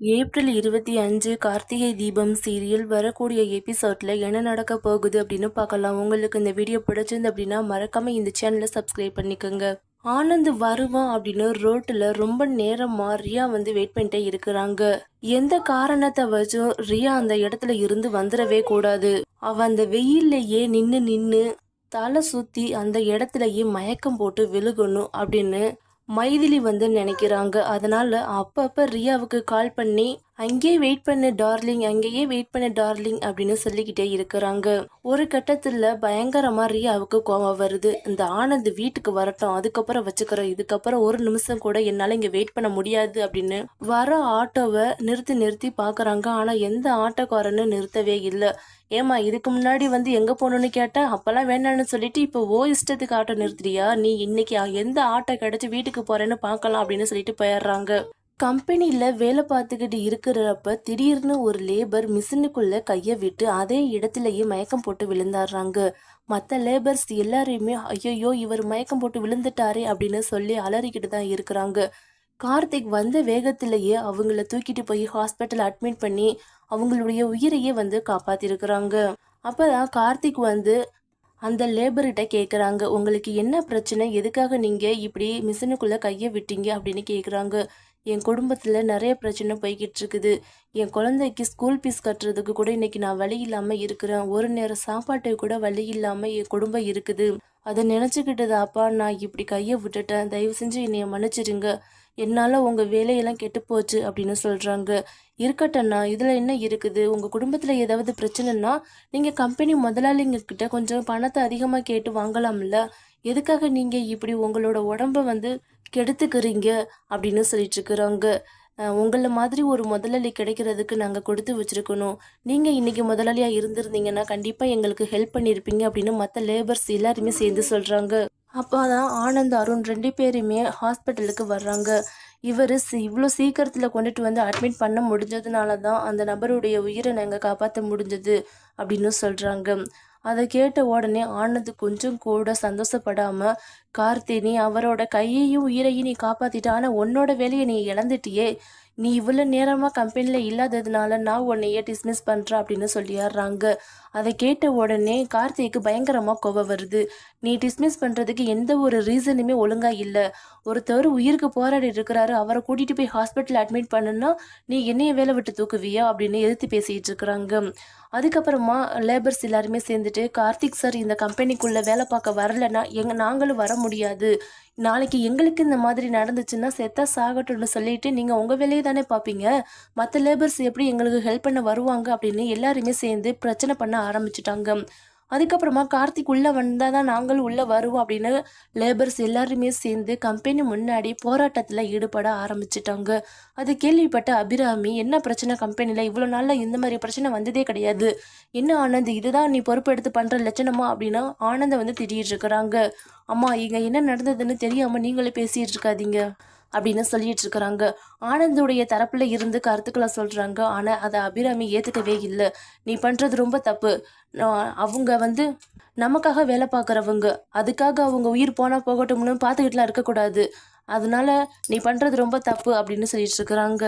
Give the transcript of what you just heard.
April இருபத்தி அஞ்சு Karthigai Deepam serial வரக்கூடிய எபிசோட்ல என்ன நடக்க போகுது அப்படின்னு பார்க்கலாம். உங்களுக்கு இந்த வீடியோ பிடிச்சிருந்து அப்படின்னா மறக்காம இந்த சேனலை சப்ஸ்கிரைப் பண்ணிக்கோங்க. ஆனந்த் வருவான் அப்படின்னு ரோட்டில் ரொம்ப நேரமாக ரியா வந்து வெயிட் பண்ணிட்டே இருக்கிறாங்க. எந்த காரணத்தை வச்சும் ரியா அந்த இடத்துல இருந்து வந்துடவே கூடாது. அவள் அந்த வெயில்லையே நின்று நின்று தலை சுற்றி அந்த இடத்துலயே மயக்கம் போட்டு விழுகணும் அப்படின்னு மைதிலி வந்து நினைக்கிறாங்க. அதனால அப்பப்ப ரியாவுக்கு கால் பண்ணி அங்கேயே வெயிட் பண்ணு டார்லிங் அங்கேயே வெயிட் பண்ணு டார்லிங் அப்படின்னு சொல்லிக்கிட்டே இருக்கிறாங்க. ஒரு கட்டத்தில் பயங்கர மாதிரி ரியாவுக்கு கோவம் வருது. இந்த ஆனந்த் வீட்டுக்கு வரட்டும் அதுக்கப்புறம் வச்சுக்கிறோம் இதுக்கப்புறம் ஒரு நிமிஷம் கூட என்னால் இங்கே வெயிட் பண்ண முடியாது அப்படின்னு வர ஆட்டோவை நிறுத்தி நிறுத்தி பார்க்குறாங்க ஆனால் எந்த ஆட்டோக்காரன்னு நிறுத்தவே இல்லை. ஏமா இதுக்கு முன்னாடி வந்து எங்கே போகணுன்னு கேட்டேன் அப்போல்லாம் வேண்டாம்னு சொல்லிட்டு இப்போ ஓ இஷ்டத்துக்கு ஆட்டோ நிறுத்துறியா? நீ இன்னைக்கு எந்த ஆட்டோ கிடச்சி வீட்டுக்கு போகிறேன்னு பார்க்கலாம் அப்படின்னு சொல்லிட்டு போயிடுறாங்க. கம்பெனியில் வேலை பார்த்துக்கிட்டு இருக்கிறப்ப திடீர்னு ஒரு லேபர் மிஷினுக்குள்ளே கையை விட்டு அதே இடத்துலயே மயக்கம் போட்டு விழுந்தாடுறாங்க. மற்ற லேபர்ஸ் எல்லாரையுமே ஐயோ இவர் மயக்கம் போட்டு விழுந்துட்டாரே அப்படின்னு சொல்லி அலறிக்கிட்டு தான் இருக்கிறாங்க. கார்த்திக் வந்த வேகத்திலேயே அவங்கள தூக்கிட்டு போய் ஹாஸ்பிட்டல் அட்மிட் பண்ணி அவங்களுடைய உயிரையே வந்து காப்பாத்திருக்கிறாங்க. அப்பதான் கார்த்திக் வந்து அந்த லேபர்கிட்ட கேட்குறாங்க உங்களுக்கு என்ன பிரச்சனை? எதுக்காக நீங்கள் இப்படி மிஷினுக்குள்ளே கையை விட்டீங்க? அப்படின்னு கேட்குறாங்க என் குடும்பத்தில் நிறைய பிரச்சனை போய்கிட்டு இருக்குது என் குழந்தைக்கு ஸ்கூல் ஃபீஸ் கட்டுறதுக்கு கூட இன்னைக்கு நான் வழி இல்லாமல் இருக்கிறேன். ஒரு நேரம் சாப்பாட்டுக்கு கூட வழி இல்லாமல் என் குடும்பம் இருக்குது. அதை நினச்சிக்கிட்டது அப்பா நான் இப்படி கையை விட்டுட்டேன். தயவு செஞ்சு என்னைய மன்னிச்சிடுங்க. என்னால் உங்கள் வேலையெல்லாம் கெட்டு போச்சு அப்படின்னு சொல்கிறாங்க இருக்கட்டண்ணா இதில் என்ன இருக்குது? உங்கள் குடும்பத்தில் ஏதாவது பிரச்சனைனா நீங்கள் கம்பெனி முதலாளிங்கக்கிட்ட கொஞ்சம் பணத்தை அதிகமாக கேட்டு வாங்கலாம்ல. எதுக்காக நீங்கள் இப்படி உங்களோட உடம்ப வந்து கெடுத்துக்கிறீங்க? அப்படின்னு சொல்லிட்டுருக்குறாங்க உங்களை மாதிரி ஒரு முதலாளி கிடைக்கிறதுக்கு நாங்கள் கொடுத்து வச்சுருக்கணும். நீங்கள் இன்றைக்கி முதலாளியாக இருந்திருந்தீங்கன்னா கண்டிப்பாக எங்களுக்கு ஹெல்ப் பண்ணியிருப்பீங்க அப்படின்னு மற்ற லேபர்ஸ் எல்லாருமே சேர்ந்து சொல்கிறாங்க அப்போ தான் ஆனந்த் அருண் ரெண்டு பேருமே ஹாஸ்பிட்டலுக்கு வர்றாங்க. இவர் இவ்வளோ சீக்கிரத்தில் கொண்டுட்டு வந்து அட்மிட் பண்ண முடிஞ்சதுனால தான் அந்த நபருடைய உயிரை நாங்கள் காப்பாற்ற முடிஞ்சது அப்படின்னு சொல்கிறாங்க அதை கேட்ட உடனே ஆனந்த் கொஞ்சம் கூட சந்தோஷப்படாம கார்த்தினி அவரோட கையையும் உயிரையும் நீ காப்பாற்றிட்ட ஆனால் உன்னோட வேலையை நீ இழந்துட்டியே. நீ இவ்வளோ நேரமாக கம்பெனியில் இல்லாததுனால நான் உன்னையே டிஸ்மிஸ் பண்ணுறேன் அப்படின்னு சொல்லிடுறாங்க அதை கேட்ட உடனே கார்த்திக்கு பயங்கரமாக கோவம் வருது. நீ டிஸ்மிஸ் பண்ணுறதுக்கு எந்த ஒரு ரீசனுமே ஒழுங்காக இல்லை. ஒருத்தர் உயிருக்கு போராடி இருக்கிறாரு. அவரை கூட்டிகிட்டு போய் ஹாஸ்பிட்டல் அட்மிட் பண்ணுன்னா நீ என்னைய வேலை விட்டு தூக்குவியா அப்படின்னு எதிர்த்து பேசிகிட்டு இருக்கிறாங்க. அதுக்கப்புறமா லேபர்ஸ் எல்லாருமே சேர்ந்துட்டு கார்த்திக் சார் இந்த கம்பெனிக்குள்ளே வேலை பார்க்க வரலன்னா எங்கள் நாங்களும் வர முடியாது. நாளைக்கு எங்களுக்கு இந்த மாதிரி நடந்துச்சுன்னா செத்தா சாகட்டும்னு சொல்லிட்டு நீங்கள் உங்கள் வேலையை தானே பார்ப்பீங்க. மற்ற லேபர்ஸ் எப்படி எங்களுக்கு ஹெல்ப் பண்ண வருவாங்க அப்படின்னு எல்லாருமே சேர்ந்து பிரச்சனை பண்ண ஆரம்பிச்சிட்டாங்க. அதுக்கப்புறமா கார்த்திக் உள்ளே வந்தால் தான் நாங்களும் உள்ளே வருவோம் அப்படின்னு லேபர்ஸ் எல்லாருமே சேர்ந்து கம்பெனி முன்னாடி போராட்டத்தில் ஈடுபட ஆரம்பிச்சிட்டாங்க. அது கேள்விப்பட்ட அபிராமி என்ன பிரச்சனை கம்பெனியில் இவ்வளோ நாளில் இந்த மாதிரி பிரச்சனை வந்ததே கிடையாது. என்ன ஆனந்த்? இதுதான் நீ பொறுப்பெடுத்து பண்ணுற லட்சணமா? அப்படின்னா ஆனந்தை வந்து திடீர் இருக்கிறாங்க. அம்மா இங்கே என்ன நடந்ததுன்னு தெரியாமல் நீங்களே பேசிகிட்டு இருக்காதீங்க. அப்படின்னு சொல்லிட்டு இருக்கிறாங்க. ஆனந்துடைய தரப்புல இருந்து கருத்துக்களை சொல்றாங்க. ஆனா அதை அபிராமி ஏத்துக்கவே இல்லை. நீ பண்றது ரொம்ப தப்பு. அவங்க வந்து நமக்காக வேலை பார்க்குறவங்க அதுக்காக அவங்க உயிர் போனால் போகட்டும்னு பார்த்துக்கிட்டுலாம் இருக்கக்கூடாது. அதனால நீ பண்ணுறது ரொம்ப தப்பு அப்படின்னு சொல்லிட்டு இருக்கிறாங்க.